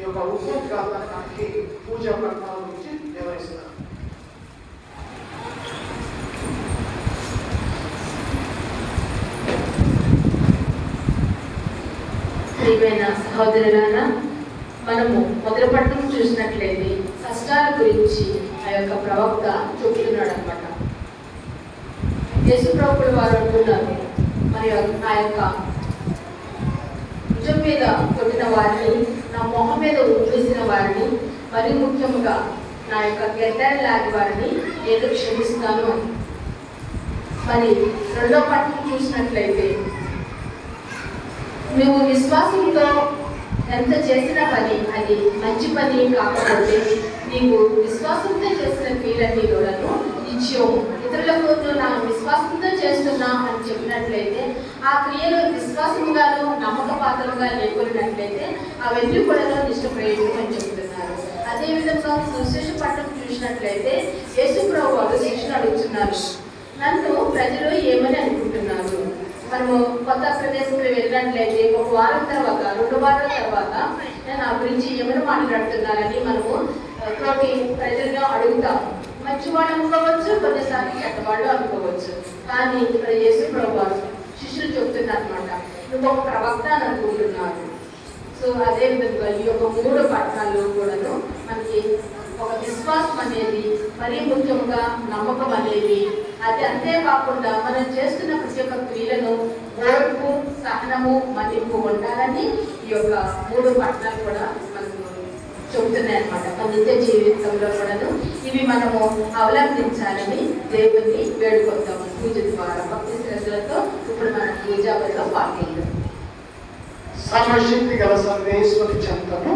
ఈ యొక్క ఉపోద్ఘాతానికి పూజా పట్నాల గురించి నిర్వహిస్తున్నారు. ప్రియమైన సహోదరులారా మనము మొదటి పట్టణం చూసినట్లయితే కష్టాల గురించి ఆ యొక్క ప్రవక్త చెబుతున్నాడు అనమాట యేసు ప్రభుడు వారు అంటున్నారు మరి ఆ యొక్క భుజం మీద కొట్టిన వారిని నా మొహం మీద ఉమ్మేసిన వారిని మరి ముఖ్యముగా నా యొక్క గెడ్డలు లాంటి వారిని నేను క్షమిస్తాను అని మరి రెండో పట్టణం చూసినట్లయితే నువ్వు విశ్వాసంతో ఎంత చేసిన పని అది మంచి పని కాకపోతే నీకు విశ్వాసంతో చేసిన క్రియలన్నీ కూడాను నిత్యం ఇతరులకు నువ్వు నా విశ్వాసంతో చేస్తున్నా అని ఆ క్రియలు విశ్వాసముగాను నమ్మక పాత్రగా లేకున్నట్లయితే అవన్నీ కూడా నిష్టప్రయోజనం అని చెప్తున్నారు అదేవిధంగా సుశేష పట్టణం చూసినట్లయితే యేసు ప్రభు వారు శిక్షణ అడుగుతున్నారు. నన్ను ప్రజలు ఏమని అనుకుంటున్నారు? మనము కొత్త ప్రదేశంలో వెళ్ళినట్లయితే ఒక వారం తర్వాత రెండు వారాల తర్వాత నా గురించి ఏమైనా మాట్లాడుతున్నారని మనము ఆ, ప్రజలను అడుగుతాం. మంచివాడు అనుకోవచ్చు కొన్నిసార్లు చెడ్డవాళ్ళు అనుకోవచ్చు కానీ ఇక్కడ యేసు ప్రభావం శిష్యులు చెప్తున్నారు నువ్వు ఒక ప్రవక్త అని అనుకుంటున్నారు సో అదే విధంగా ఈ యొక్క మూడు పట్టణాల్లో కూడాను మనకి ఒక విశ్వాసం అనేది మరీ ముఖ్యంగా నమ్మకం అనేది అది అంతేకాకుండా మనం చేస్తున్న ప్రతి ఒక్క క్రియలను ఓర్పు సహనము మదింపు ఉండాలని ఈ యొక్క మూడు పట్టణాలు కూడా మనకు చెబుతున్నాయి అనమాట మన నిత్య జీవితంలో కూడాను ఇవి మనము అవలంబించాలని దేవుణ్ణి వేడుకొద్దాము పూజ ద్వారా భక్తి శ్రద్ధలతో ఇప్పుడు మనం పూజాబడిలో పాల్గొందాం. సర్వశక్తి గల మీ చింతను